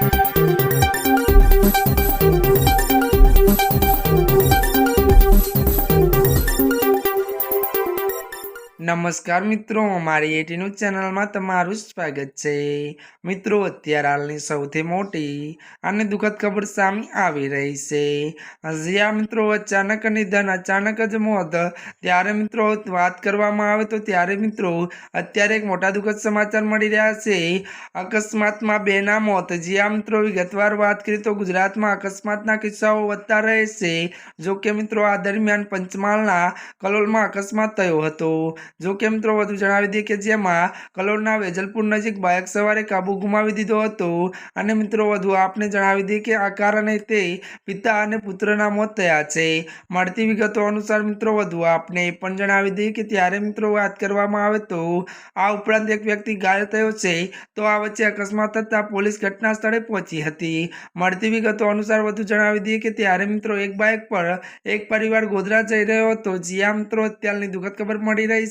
Thank you. નમસ્કાર મિત્રો અમારી એટીનું ચેનલમાં તમારું સ્વાગત છે. મિત્રો, અત્યારે હાલની સૌથી મોટી અને દુઃખદ ખબર સામે આવી રહી છે. જ્યાં મિત્રો અચાનક નિધન અચાનક જ મોત, ત્યારે મિત્રો વાત કરવામાં આવે તો ત્યારે મિત્રો અત્યારે એક મોટા દુઃખદ સમાચાર મળી રહ્યા છે. અકસ્માતમાં બેના મોત, જ્યાં મિત્રો વિગતવાર વાત કરીએ તો ગુજરાતમાં અકસ્માતના કિસ્સાઓ વધતા રહે છે. જો કે મિત્રો, આ દરમિયાન પંચમહાલના કલોલમાં અકસ્માત થયો હતો. જો કે મિત્રો વધુ જણાવી દઈએ કે જેમાં કલોલના વેજલપુર નજીક બાઇક સવારે કાબુ ગુમાવી દીધો હતો. અને મિત્રો વધુ આપને જણાવી દઈએ કે આ કારણે તે પિતા અને પુત્રના મોત થયા છે. મળતી વિગતો અનુસાર મિત્રો વધુ આપને એ પણ જણાવી દઈએ કે ત્યારે મિત્રો વાત કરવામાં આવે તો આ ઉપરાંત એક વ્યક્તિ ઘાયલ થયો છે. તો આ વચ્ચે અકસ્માત થતાં પોલીસ ઘટના સ્થળે પહોંચી હતી. મળતી વિગતો અનુસાર વધુ જણાવી દઈએ કે ત્યારે મિત્રો એક બાઇક પર એક પરિવાર ગોધરા જઈ રહ્યો હતો. જ્યાં મિત્રો અત્યારની દુઃખદ ખબર મળી રહી